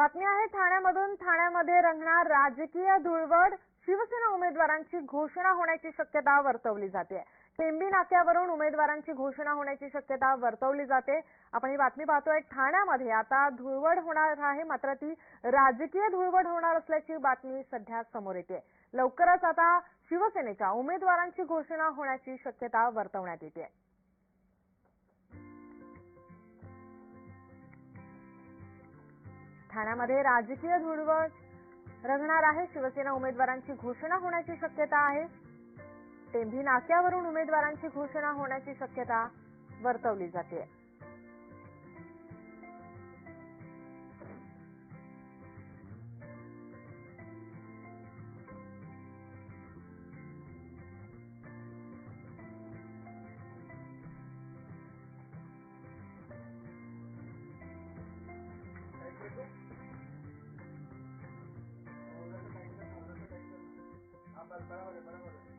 बातमी आहे ठाण्यामधून ठाण्यामध्ये रंगणार राजकीय धुळवड शिवसेना उमेदवारांची घोषणा होण्याची शक्यता वर्तवली जाते. टेंबी नाक्यावरून उमेदवारांची घोषणा होण्याची शक्यता वर्तवली जाते. आपण ही बातमी पाहतोय ठाण्यामध्ये. आता धुळवड होणार आहे मात्र ती राजकीय धुळवड होणार असल्याची बातमी सध्या समोर येते. लवकरच आता शिवसेनेच्या उमेदवारांची घोषणा होण्याची शक्यता वर्तवण्यात येते. ठाण्यामध्ये राजकीय धुळवड रंगणार आहे. शिवसेना उमेदवारांची घोषणा होण्याची शक्यता आहे. टेंभी नाक्यावरून उमेदवारांची घोषणा होण्याची शक्यता वर्तवली जाते. espérame, espérame.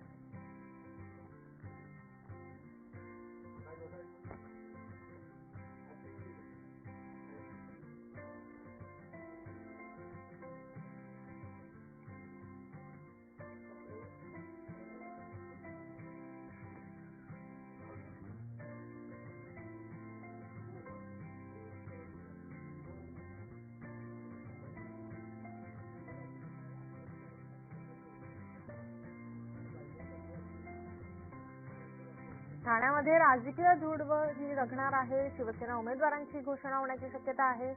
ठाण्यामध्ये राजकीय धुळवड ही रंगणार आहे. शिवसेना उमेदवारांची घोषणा होण्याची शक्यता आहे.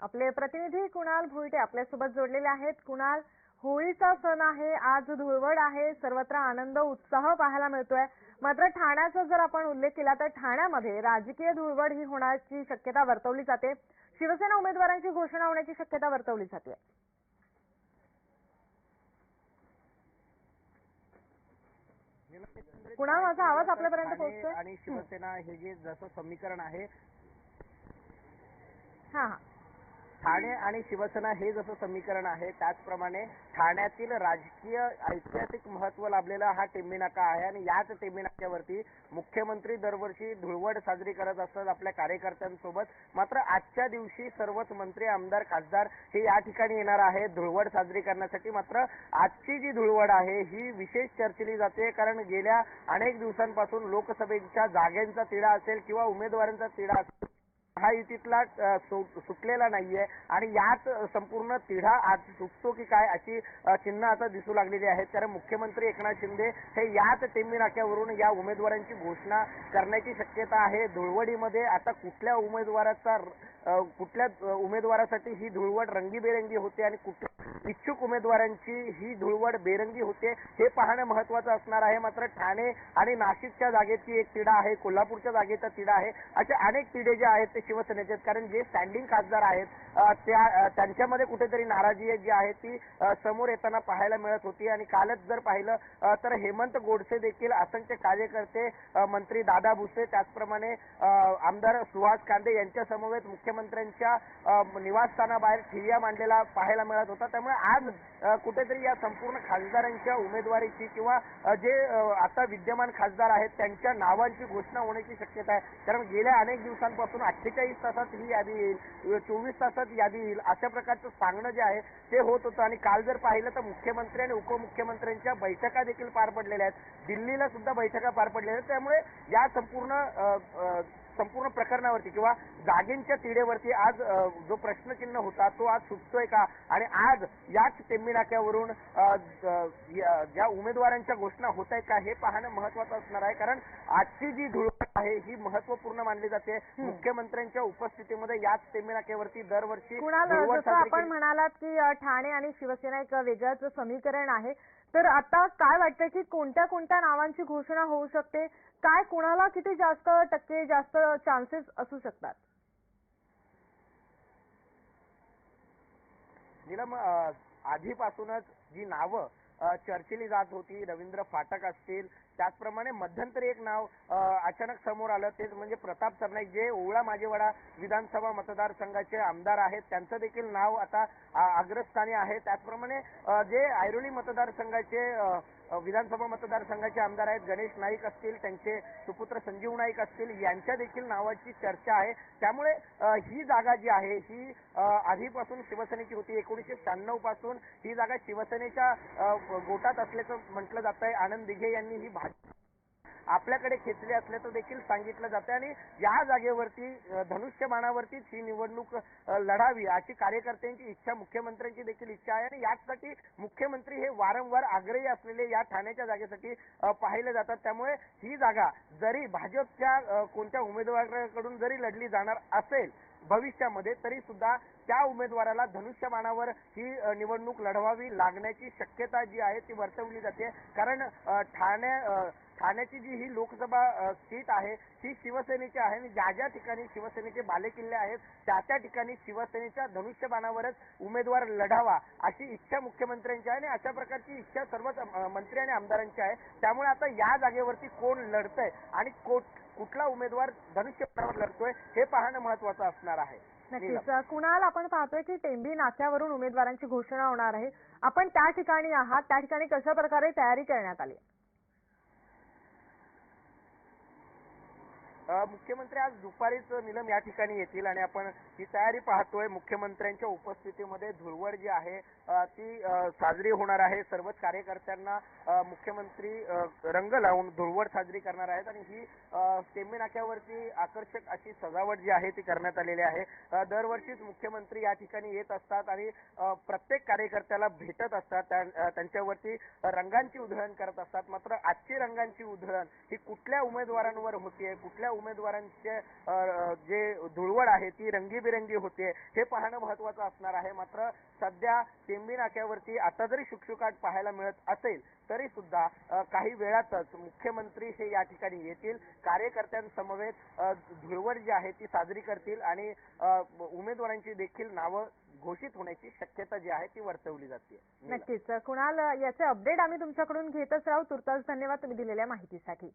आपले प्रतिनिधी कुणाल भुईटे आपल्यासोबत जोडलेले आहेत. कुणाल होळीचा सण आहे आज धुळवड आहे. सर्वत्र आनंद उत्साह पाहायला मिळतोय. मात्र ठाण्याचा जर आपण उल्लेख केला तर ठाण्यामध्ये राजकीय धुळवड ही होण्याची शक्यता वर्तवली जाते. शिवसेना उमेदवारांची घोषणा होण्याची शक्यता वर्तवली जाते. कुणाल माझा आवाज आपल्यापर्यंत पोहोचतोय? आणि शिवसेना हे जे जसं समीकरण आहे हा हा. ठाणे आणि शिवसेना हे जसं समीकरण आहे त्याचप्रमाणे ठाण्यातील राजकीय ऐतिहासिक महत्त्व लाभलेला हा टेंबीनाका आहे आणि याच टेंबीनाक्यावरती मुख्यमंत्री दरवर्षी धुळवड साजरी करत असतात आपल्या कार्यकर्त्यांसोबत. मात्र आजच्या दिवशी सर्वच मंत्री आमदार खासदार हे या ठिकाणी येणार आहे धुळवड साजरी करण्यासाठी. मात्र आजची जी धुळवड आहे ही विशेष चर्चेली जाते कारण गेल्या अनेक दिवसांपासून लोकसभेच्या जागेंचा तिढा असेल किंवा उमेदवारांचा तिढा असेल हा युतीतला सुटलेला नाहीये. आणि यात संपूर्ण तिढा आज सुटतो की काय अशी चिन्ह आता दिसू लागलेली आहेत. कारण मुख्यमंत्री एकनाथ शिंदे हे याच टेंबी नाक्यावरून या उमेदवारांची घोषणा करण्याची शक्यता आहे. धुळवडीमध्ये आता कुठल्या उमेदवाराचा कुठल्या उमेदवारासाठी ही धुळवड रंगीबेरंगी होते आणि कुठल्या इच्छुक उमेदवारांची ही धुळवड बेरंगी होते हे पाहणं महत्वाचं असणार आहे. मात्र ठाणे आणि नाशिकच्या जागेची एक तिढा आहे कोल्हापूरच्या जागेचा तिढा आहे. असे अनेक तिढे जे आहेत ते शिवसेनेचे आहेत कारण जे स्टँडिंग खासदार आहेत त्या त्यांच्यामध्ये कुठेतरी नाराजी आहे जी आहे ती समोर येताना पाहायला मिळत होती. आणि कालच जर पाहिलं तर हेमंत गोडसे देखील असंख्य कार्यकर्ते मंत्री दादा भुसे त्याचप्रमाणे आमदार सुहास कांदे यांच्या समवेत मुख्यमंत्र्यांच्या निवासस्थानाबाहेर ठिय्या मांडलेला पाहायला मिळत होता. त्यामुळे आज कुठेतरी या संपूर्ण खासदारांच्या उमेदवारीची किंवा जे आता विद्यमान खासदार आहेत त्यांच्या नावांची घोषणा होण्याची शक्यता आहे. कारण गेल्या अनेक दिवसांपासून अठ्ठेचाळीस तासात ही यादी येईल चोवीस तासात यादी येईल अशा प्रकारचं सांगणं जे आहे ते होत होतं. आणि काल जर पाहिलं तर मुख्यमंत्री आणि उपमुख्यमंत्र्यांच्या बैठका देखील पार पडलेल्या आहेत. दिल्लीला सुद्धा बैठका पार पडलेल्या आहेत. त्यामुळे या संपूर्ण संपूर्ण प्रकरणावरती किंवा जागेंच्या तिढेवरती आज जो प्रश्नचिन्ह होता तो आज सुटतोय का? आणि आज याच टेंबी नाक्यावरून अ, ज- या- ज्या उमेदवारांच्या घोषणा होत आहेत का हे पाहणं महत्वाचं असणार आहे. कारण आजची जी धुळवड आहे ही महत्त्वपूर्ण मानली जाते. मुख्यमंत्र्यांच्या उपस्थितीमध्ये याच टेंबी नाक्यावरती दरवर्षी आपण म्हणालात की ठाणे आणि शिवसेना एक वेगळंच समीकरण आहे. तर आता काय वाटतं की कोणत्या कोणत्या नावांची घोषणा होऊ शकते? काय कुणाला किती जास्त टक्के जास्त चान्सेस असू शकतात? निलम आधीपासूनच जी नावं चर्चिली जात होती रवींद्र फाटक असतील त्याचप्रमाणे मध्यंतरी एक नाव अचानक समोर आलं ते म्हणजे प्रताप सरनाईक जे ओवळा माजेवाडा विधानसभा मतदारसंघाचे आमदार आहेत त्यांचं देखील नाव आता अग्रस्थानी आहे. त्याचप्रमाणे जे ऐरोली मतदारसंघाचे विधानसभा मतदारसंघाचे आमदार आहेत गणेश नाईक असतील त्यांचे सुपुत्र संजीव नाईक असतील यांच्या देखील नावाची चर्चा आहे. त्यामुळे ही जागा जी आहे ही आधीपासून शिवसेनेची होती एकोणीसशे शहाण्णवपासून ही जागा शिवसेनेच्या गोटात असल्याचं म्हटलं जात आहे आनंद दिघे यांनी ही भाजप आपल्याकडे खेचले असल्याचं देखील सांगितलं जातं आणि या जागेवरती अ, धनुष्यबाणावरतीच ही निवडणूक लढावी अशी कार्यकर्त्यांची इच्छा मुख्यमंत्र्यांची देखील इच्छा आहे. आणि याचसाठी मुख्यमंत्री हे वारंवार आग्रही असलेले या ठाण्याच्या जागेसाठी पाहिले जातात. त्यामुळे ही जागा जरी भाजपच्या कोणत्या उमेदवाराकडून जरी लढली जाणार असेल भविष्यामध्ये तरी सुद्धा त्या उमेदवाराला धनुष्यबाणावर ही निवडणूक लढवावी लागण्याची शक्यता जी आहे ती वर्तवली जाते. कारण ठाणे ठाण्याची जी ही लोकसभा सीट आहे ती शिवसेनेची आहे आणि ज्या ज्या ठिकाणी शिवसेनेचे बालेकिल्ले आहेत त्या त्या ठिकाणी शिवसेनेच्या धनुष्यबाणावरच उमेदवार लढावा अशी इच्छा मुख्यमंत्र्यांची आहे आणि अशा प्रकारची इच्छा सर्वच मंत्री आणि आमदारांची आहे. त्यामुळे आता या जागेवरती कोण लढतंय आणि कोट- कुठला उमेदवार धनुष्यबाणावर लढतोय हे पाहणं महत्वाचं असणार आहे. नक्कीच. कुणाल आपण पाहतोय की टेंबी नाक्यावरून उमेदवारांची घोषणा होणार आहे. आपण त्या ठिकाणी आहात त्या ठिकाणी कशा प्रकारे तयारी करण्यात आली? मुख्यमंत्री आज दुपारीच निलम या ठिकाणी येतील आणि आपण ही तयारी पाहतोय. मुख्यमंत्र्यांच्या उपस्थितीमध्ये धुळवड जी आहे ती साजरी होणार आहे. सर्वच कार्यकर्त्यांना मुख्यमंत्री रंग लावून धुळवड साजरी करणार आहेत आणि ही अ, नाक्यावरती आकर्षक अशी सजावट जी आहे ती करण्यात आलेली आहे. दरवर्षीच मुख्यमंत्री या ठिकाणी येत असतात आणि प्रत्येक कार्यकर्त्याला भेटत असतात. त्या- त्यांच्यावरती रंगांची उधळण करत असतात. मात्र आजची रंगांची उधळण ही कुठल्या उमेदवारांवर होतीये कुठल्या उमेदवारांचे जे धुळवड आहे ती रंगीबिरंगी होते. हे पाहणं महत्वाचं असणार आहे. मात्र सध्या टेंबी नाक्यावरती आता जरी शुकशुकाट पाहायला मिळत असेल तरी सुद्धा काही वेळातच मुख्यमंत्री हे या ठिकाणी येतील. कार्यकर्त्यांसमवेत धुळवड जी आहे ती साजरी करतील आणि उमेदवारांची देखील नावं घोषित होण्याची शक्यता जी आहे ती वर्तवली जाते. नक्कीच. कुणाल याचे अपडेट आम्ही तुमच्याकडून घेतच राहू. तुर्तास धन्यवाद तुम्ही दिलेल्या माहितीसाठी.